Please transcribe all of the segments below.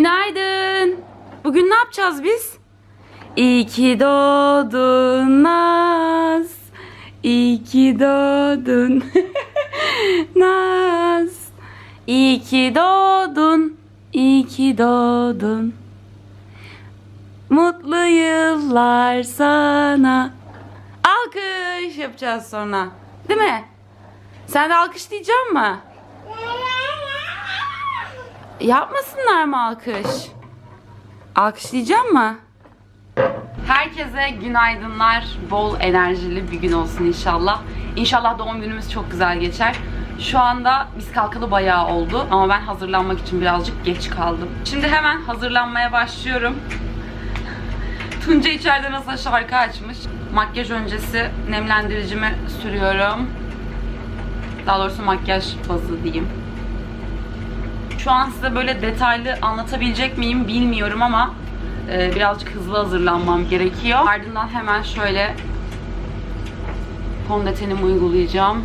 Günaydın. Bugün ne yapacağız biz? İyi ki doğdun Naz. İyi ki doğdun. Naz. İyi ki doğdun. İyi ki doğdun. Mutlu yıllar sana. Alkış yapacağız sonra. Değil mi? Sen de alkış diyecek mi? Yapmasınlar mı alkış? Alkışlayacağım mı? Herkese günaydınlar. Bol enerjili bir gün olsun inşallah. İnşallah doğum günümüz çok güzel geçer. Şu anda biz kalkalı bayağı oldu ama ben hazırlanmak için birazcık geç kaldım. Şimdi hemen hazırlanmaya başlıyorum. Tunca içeride nasıl şarkı açmış. Makyaj öncesi nemlendiricimi sürüyorum. Daha doğrusu makyaj bazı diyeyim. Şu an size böyle detaylı anlatabilecek miyim bilmiyorum ama e, birazcık hızlı hazırlanmam gerekiyor. Ardından hemen şöyle fondötenimi uygulayacağım.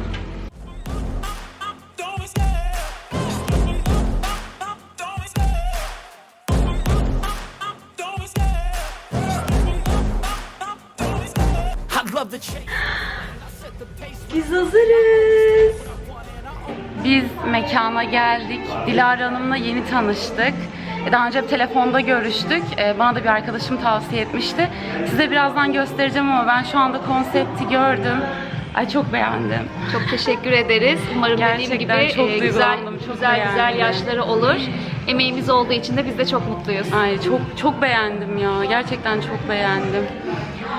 Geldik. Dilara Hanım'la yeni tanıştık. E, Daha önce telefonda görüştük. E, Bana da bir arkadaşım tavsiye etmişti. Size birazdan göstereceğim ama ben şu anda konsepti gördüm. Ay çok beğendim. Çok teşekkür ederiz. Umarım dediğim Gerçekten gibi çok e, güzel çok güzel güzel beğendim. yaşları olur. Emeğimiz olduğu için de biz de çok mutluyuz. Ay çok çok beğendim ya. Gerçekten çok beğendim.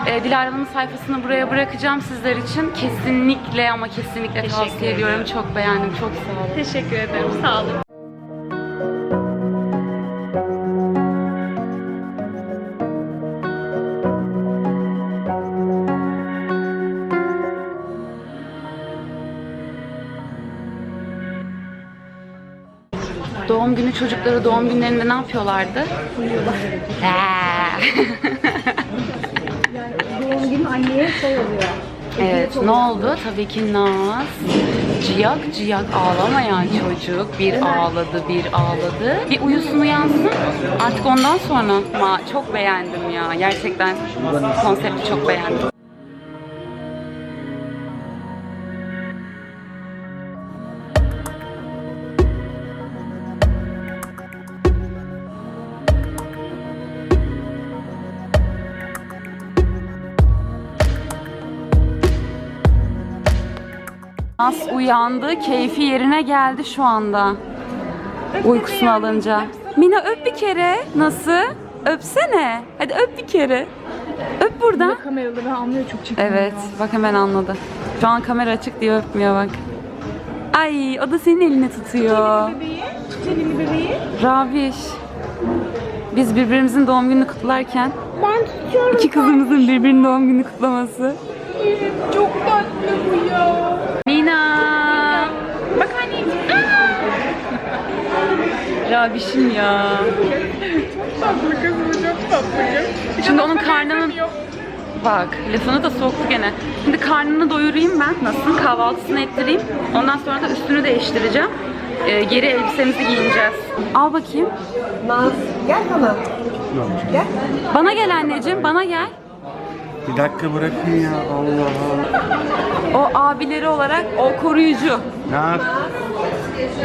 E, Dilara Hanım'ın sayfasını buraya bırakacağım sizler için. Kesinlikle ama kesinlikle Teşekkür tavsiye ediyorum. Çok beğendim. Çok sağ olun. Teşekkür ederim. Sağ olun. Doğum günü çocukları doğum günlerinde ne yapıyorlardı? Uyuyorlar. Doğum günü anneye şey oluyor. evet, ne oldu? Tabii ki Naz. Ciyak ciyak ağlamayan çocuk. Bir ağladı, bir ağladı. Bir uyusun uyansın. Artık ondan sonra. Ama çok beğendim ya. Gerçekten konsepti çok beğendim. Naz uyandı, keyfi yerine geldi şu anda. Uykusunu alınca. Mina öp bir kere. Nasıl? Öpsene. Hadi öp bir kere. Öp buradan. Kameraları anlıyor çok çirkin. Evet, bak hemen anladı. Şu an kamera açık diye öpmüyor bak. Ay, o da senin elini tutuyor. Bebeği, tut elini bebeği. Rabiş. Biz birbirimizin doğum gününü kutlarken Ben tutuyorum. iki kızımızın birbirinin doğum günü kutlaması. Çok tatlı bu ya. Mina. Bak anneciğim. Rabişim ya. Tatlı kızım çok tatlı. Şimdi onun karnının... Bak lafını da soktu gene. Şimdi karnını doyurayım ben. Nasıl? Kahvaltısını ettireyim. Ondan sonra da üstünü değiştireceğim. Ee, geri elbisemizi giyineceğiz. Al bakayım. Naz gel bana. Gel. Bana gel anneciğim. Bana gel. Bir dakika bırakın ya Allah Allah. O abileri olarak o koruyucu. Naz.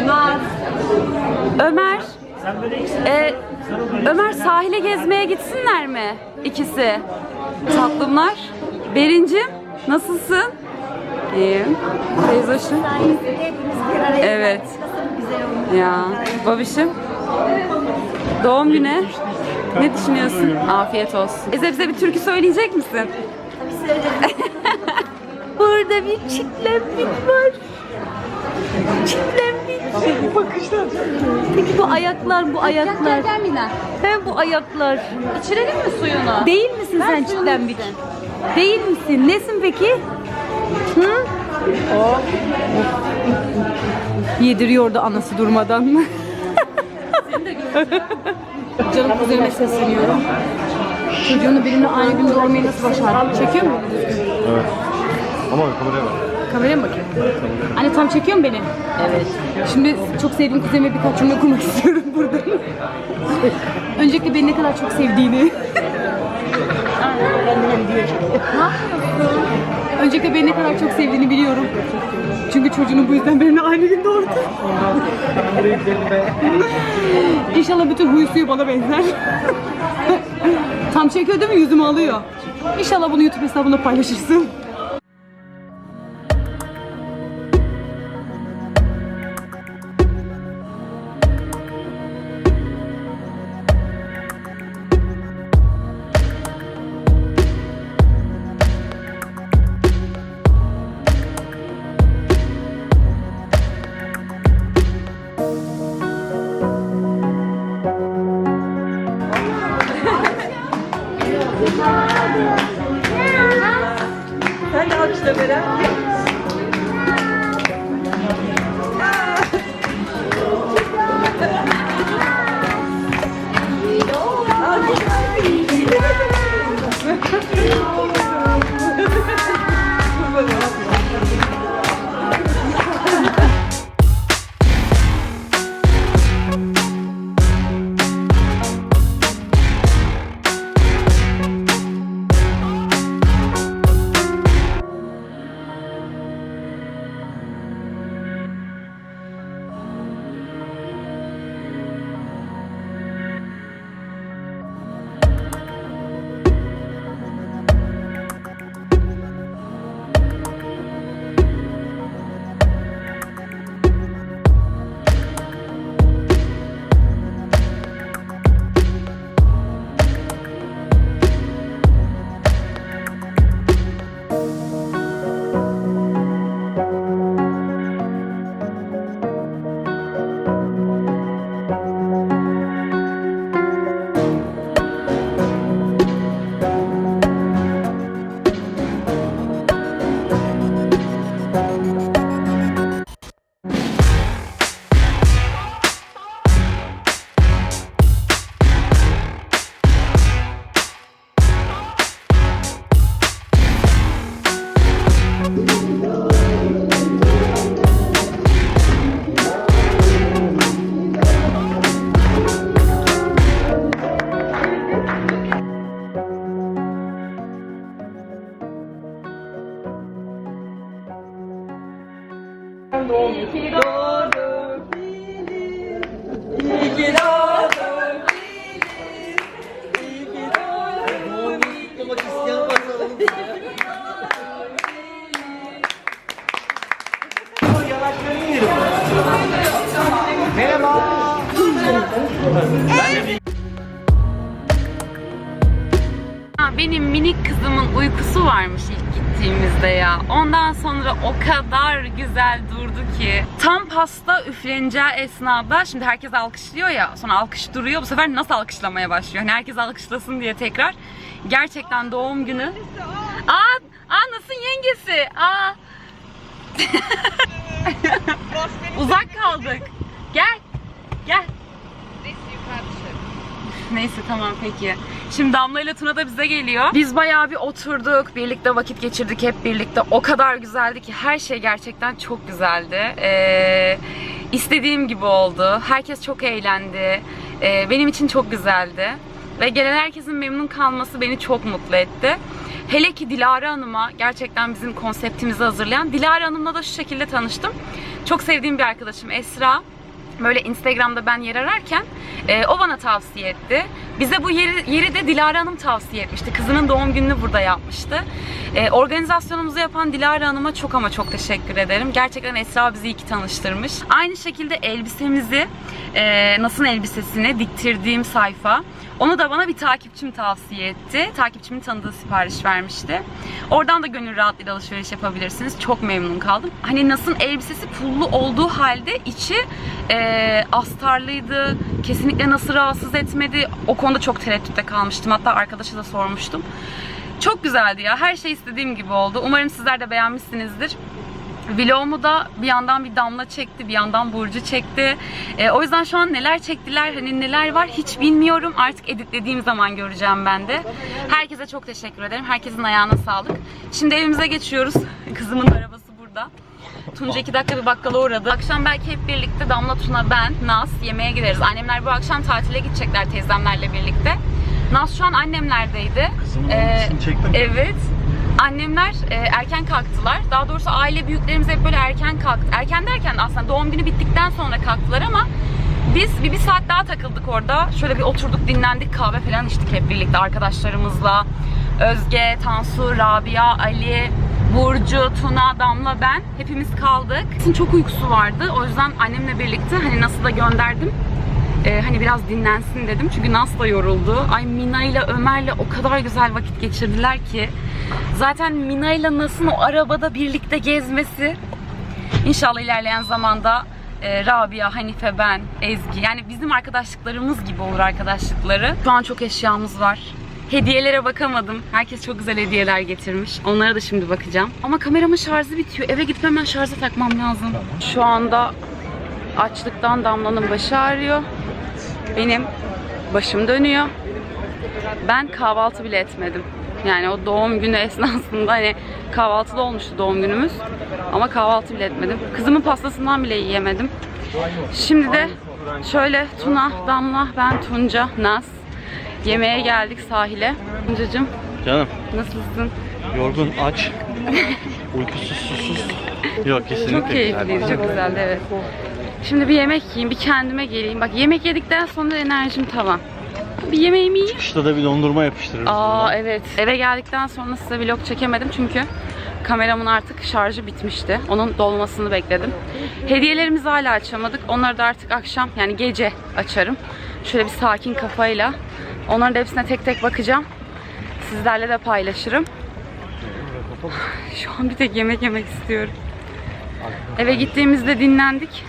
Naz. Ömer. Ee, Ömer sahile gezmeye gitsinler mi? İkisi. Tatlımlar. Berincim nasılsın? İyiyim. Teyzoşum. Evet. Ya. Babişim. Doğum günü. Ne düşünüyorsun? Afiyet olsun. Bize bize bir türkü söyleyecek misin? Burada bir çitlenmek var. Çitlenmek. Bakışlar çok Peki bu ayaklar, bu ayaklar. Gel gel Mina. He bu ayaklar. İçirelim mi suyunu? Değil misin sen çitlenmek? Değil misin? Nesin peki? Hı? O. Yediriyordu anası durmadan. Canım kuzenime sesleniyorum. Çocuğunu benimle aynı gün doğurmayı nasıl başardın? Çekiyor mu? Evet. Ama kameraya bak. Kameraya mı bakayım? Anne tam çekiyor mu beni? Evet. Şimdi çok sevdiğim kuzenime birkaç cümle kurmak istiyorum burada. Öncelikle beni ne kadar çok sevdiğini. Öncelikle beni ne kadar çok sevdiğini biliyorum. Çünkü çocuğunu bu yüzden benimle aynı gün doğurdu. İnşallah bütün huyu suyu bana benzer. Tam çekiyor değil mi? Yüzümü alıyor. İnşallah bunu YouTube hesabında paylaşırsın. Sen de alkışla Beren. Gittiğimizde ya. Ondan sonra o kadar güzel durdu ki. Tam pasta üfleneceği esnada şimdi herkes alkışlıyor ya. Sonra alkış duruyor. Bu sefer nasıl alkışlamaya başlıyor? Hani herkes alkışlasın diye tekrar. Gerçekten doğum günü. Aa, aa nasıl yengesi? Aa. Uzak kaldık. Gel. Gel. Neyse tamam peki. Şimdi Damla ile Tuna da bize geliyor. Biz bayağı bir oturduk, birlikte vakit geçirdik hep birlikte. O kadar güzeldi ki her şey gerçekten çok güzeldi. Ee, istediğim gibi oldu. Herkes çok eğlendi. Ee, benim için çok güzeldi. Ve gelen herkesin memnun kalması beni çok mutlu etti. Hele ki Dilara Hanım'a gerçekten bizim konseptimizi hazırlayan Dilara Hanım'la da şu şekilde tanıştım. Çok sevdiğim bir arkadaşım Esra böyle Instagram'da ben yer ararken e, o bana tavsiye etti. Bize bu yeri, yeri de Dilara Hanım tavsiye etmişti. Kızının doğum gününü burada yapmıştı. E, organizasyonumuzu yapan Dilara Hanım'a çok ama çok teşekkür ederim. Gerçekten Esra bizi iyi ki tanıştırmış. Aynı şekilde elbisemizi, e, Nas'ın elbisesini diktirdiğim sayfa. Onu da bana bir takipçim tavsiye etti. Takipçimin tanıdığı sipariş vermişti. Oradan da gönül rahatlığıyla alışveriş yapabilirsiniz. Çok memnun kaldım. Hani Nas'ın elbisesi pullu olduğu halde içi e, astarlıydı. Kesinlikle Nas'ı rahatsız etmedi. O konuda çok tereddütte kalmıştım. Hatta arkadaşa da sormuştum. Çok güzeldi ya. Her şey istediğim gibi oldu. Umarım sizler de beğenmişsinizdir. Vlogumu da bir yandan bir Damla çekti, bir yandan Burcu çekti. Ee, o yüzden şu an neler çektiler, hani neler var hiç bilmiyorum. Artık editlediğim zaman göreceğim ben de. Herkese çok teşekkür ederim. Herkesin ayağına sağlık. Şimdi evimize geçiyoruz. Kızımın arabası burada. Tunca iki dakika bir bakkala uğradı. Akşam belki hep birlikte Damla, Tuna, ben, Naz yemeğe gideriz. Annemler bu akşam tatile gidecekler teyzemlerle birlikte. Naz şu an annemlerdeydi. Kızımın Ee, çektim. Evet. Annemler e, erken kalktılar. Daha doğrusu aile büyüklerimiz hep böyle erken kalktı. Erken derken aslında doğum günü bittikten sonra kalktılar ama biz bir, bir saat daha takıldık orada. Şöyle bir oturduk, dinlendik, kahve falan içtik hep birlikte arkadaşlarımızla. Özge, Tansu, Rabia, Ali, Burcu, Tuna, Damla, ben hepimiz kaldık. Kızın çok uykusu vardı. O yüzden annemle birlikte hani nasıl da gönderdim. Ee, hani biraz dinlensin dedim. Çünkü Nas da yoruldu. Ay Mina ile Ömer'le o kadar güzel vakit geçirdiler ki. Zaten Mina ile Nas'ın o arabada birlikte gezmesi İnşallah ilerleyen zamanda e, Rabia, Hanife, ben, Ezgi yani bizim arkadaşlıklarımız gibi olur arkadaşlıkları. Şu an çok eşyamız var. Hediyelere bakamadım. Herkes çok güzel hediyeler getirmiş. Onlara da şimdi bakacağım. Ama kameramın şarjı bitiyor. Eve gidip hemen şarja takmam lazım. Şu anda açlıktan Damla'nın başı ağrıyor. Benim başım dönüyor. Ben kahvaltı bile etmedim. Yani o doğum günü esnasında hani kahvaltıda olmuştu doğum günümüz. Ama kahvaltı bile etmedim. Kızımın pastasından bile yiyemedim. Şimdi de şöyle Tuna, Damla, ben Tunca, Naz. Yemeğe geldik sahile. Tuncacığım Canım nasılsın? yorgun, aç, uykusuz, susuz. Yok kesinlikle Çok keyifliydi, çok güzeldi evet. Şimdi bir yemek yiyeyim, bir kendime geleyim. Bak yemek yedikten sonra enerjim tavan. Bir yemeğimi yiyeyim. Kışta da bir dondurma yapıştırırız. Aa evet. Eve geldikten sonra size vlog çekemedim çünkü kameramın artık şarjı bitmişti. Onun dolmasını bekledim. Hediyelerimizi hala açamadık. Onları da artık akşam yani gece açarım. Şöyle bir sakin kafayla. Onların da hepsine tek tek bakacağım. Sizlerle de paylaşırım. Şu an bir tek yemek yemek istiyorum. Eve gittiğimizde dinlendik.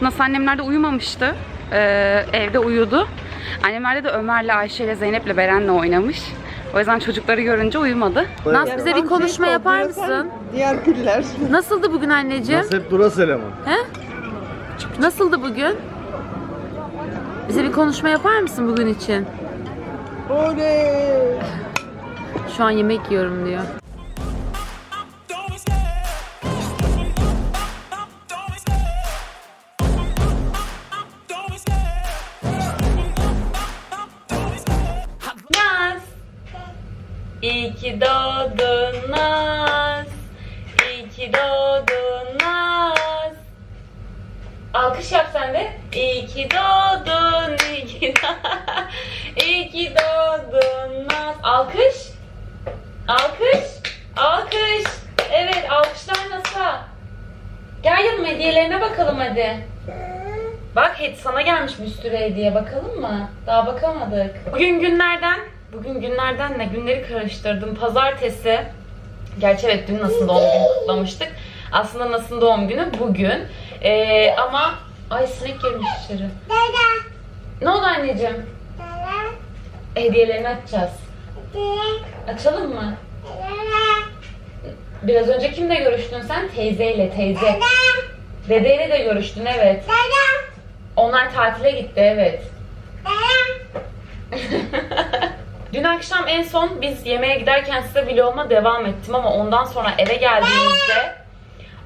Nasıl annemler de uyumamıştı. Ee, evde uyudu. Annemler de Ömer'le, Ayşe'yle, Zeynep'le, Beren'le oynamış. O yüzden çocukları görünce uyumadı. Naz bize bir konuşma yapar mısın? Diğer küller. Nasıldı bugün anneciğim? Hep burası eleman. He? Nasıldı bugün? Bize bir konuşma yapar mısın bugün için? Oley. Şu an yemek yiyorum diyor. Bakalım hadi. Bak hedi sana gelmiş sürü hediye bakalım mı? Daha bakamadık. Bugün günlerden, bugün günlerden ne? Günleri karıştırdım. Pazartesi. Gerçi evet dün nasıl doğum günü kutlamıştık. Aslında nasıl doğum günü bugün. Ee, ama ay sinek girmiş içeri. Ne oldu anneciğim? Hediyelerini açacağız. Açalım mı? Biraz önce kimle görüştün sen? Teyzeyle, teyze. Dedeyle de görüştün evet. Onlar tatile gitti evet. Dün akşam en son biz yemeğe giderken size vloguma devam ettim ama ondan sonra eve geldiğimizde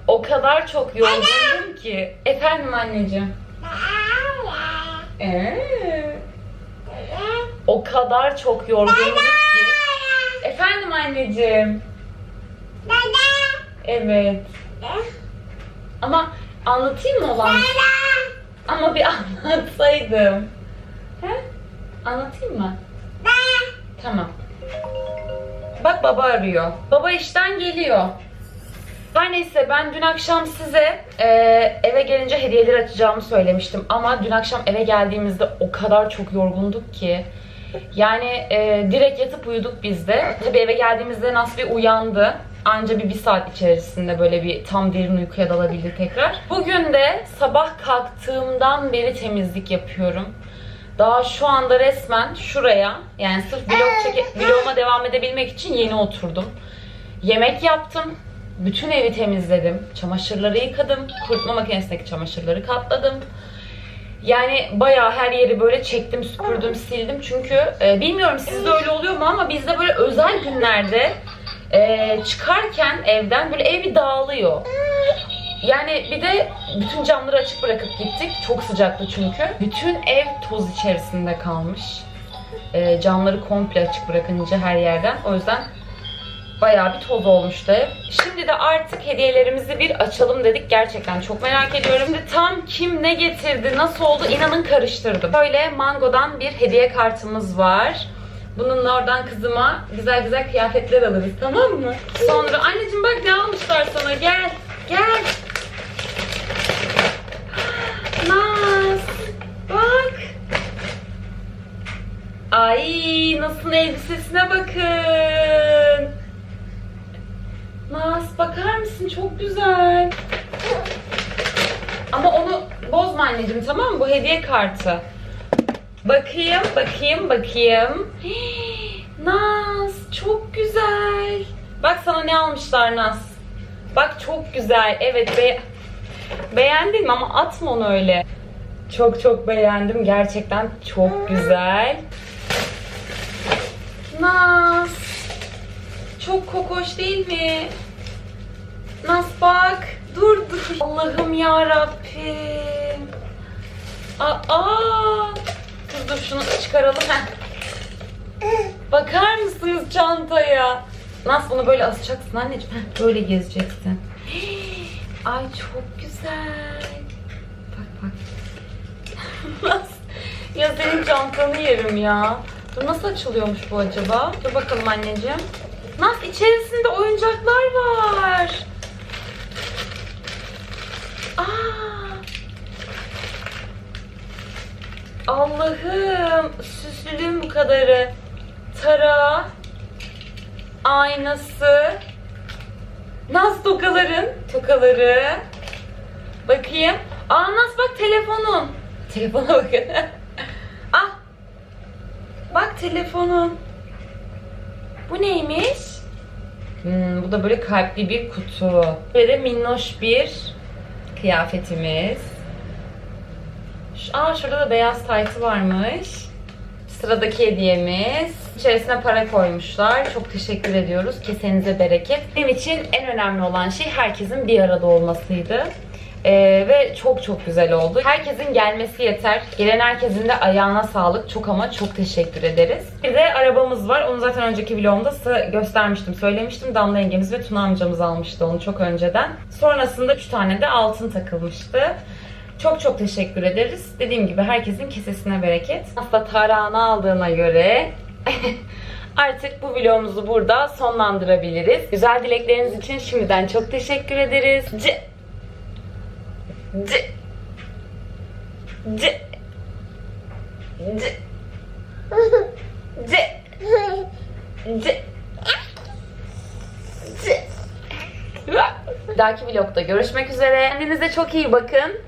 o kadar çok yorgundum ki. Efendim anneciğim. Ee, o kadar çok yorgundum ki. Efendim anneciğim. Evet. Ama anlatayım mı olan? Ama bir anlatsaydım. He? Anlatayım mı? Tamam. Bak baba arıyor. Baba işten geliyor. Her neyse ben dün akşam size e, eve gelince hediyeleri açacağımı söylemiştim. Ama dün akşam eve geldiğimizde o kadar çok yorgunduk ki. Yani e, direkt yatıp uyuduk biz de. Tabii eve geldiğimizde Nasri uyandı. Anca bir, bir saat içerisinde böyle bir tam derin uykuya dalabildi tekrar. Bugün de sabah kalktığımdan beri temizlik yapıyorum. Daha şu anda resmen şuraya yani sırf vlog çeke, vloguma devam edebilmek için yeni oturdum. Yemek yaptım. Bütün evi temizledim. Çamaşırları yıkadım. Kurutma makinesindeki çamaşırları katladım. Yani bayağı her yeri böyle çektim, süpürdüm, sildim. Çünkü e, bilmiyorum sizde öyle oluyor mu ama bizde böyle özel günlerde e, çıkarken evden böyle ev bir dağılıyor. Yani bir de bütün camları açık bırakıp gittik. Çok sıcaktı çünkü. Bütün ev toz içerisinde kalmış. E, camları komple açık bırakınca her yerden. O yüzden bayağı bir toz olmuştu ev. Şimdi de artık hediyelerimizi bir açalım dedik. Gerçekten çok merak ediyorum. Şimdi tam kim ne getirdi, nasıl oldu inanın karıştırdım. Böyle Mango'dan bir hediye kartımız var. Bununla oradan kızıma güzel güzel kıyafetler alırız tamam mı? Sonra anneciğim bak ne almışlar sana gel. Gel. Naz. Bak. Ay nasıl elbisesine bakın. Naz bakar mısın? Çok güzel. Ama onu bozma anneciğim tamam mı? Bu hediye kartı. Bakayım, bakayım, bakayım. Hii, Naz çok güzel. Bak sana ne almışlar Naz. Bak çok güzel. Evet be beğendin mi ama atma onu öyle. Çok çok beğendim. Gerçekten çok güzel. Naz. Çok kokoş değil mi? Naz bak. Dur dur. Allah'ım ya Rabbim. Aa. Dur dur şunu çıkaralım. Heh. Bakar mısınız çantaya? Naz bunu böyle asacaksın anneciğim. Heh, böyle gezeceksin. Ay çok güzel. Bak bak. Naz. Ya senin çantanı yerim ya. Dur nasıl açılıyormuş bu acaba? Dur bakalım anneciğim. Naz içerisinde oyuncaklar var. Aa. Allah'ım süslülüğün bu kadarı. Tara, aynası, Naz tokaların, tokaları. Bakayım. Aa Naz bak telefonun. Telefona bakın. ah. Bak telefonun. Bu neymiş? Hmm, bu da böyle kalpli bir kutu. Ve de minnoş bir kıyafetimiz. Aa şurada da beyaz taytı varmış. Sıradaki hediyemiz. İçerisine para koymuşlar. Çok teşekkür ediyoruz. Kesenize bereket. Benim için en önemli olan şey herkesin bir arada olmasıydı. Ee, ve çok çok güzel oldu. Herkesin gelmesi yeter. Gelen herkesin de ayağına sağlık. Çok ama çok teşekkür ederiz. Bir de arabamız var. Onu zaten önceki vlogumda göstermiştim, söylemiştim. Damla yengemiz ve Tuna amcamız almıştı onu çok önceden. Sonrasında 3 tane de altın takılmıştı. Çok çok teşekkür ederiz. Dediğim gibi herkesin kesesine bereket. Aslında tarağını aldığına göre artık bu vlogumuzu burada sonlandırabiliriz. Güzel dilekleriniz için şimdiden çok teşekkür ederiz. C C C C C C C dahaki vlogda görüşmek üzere. Kendinize çok iyi bakın.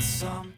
Some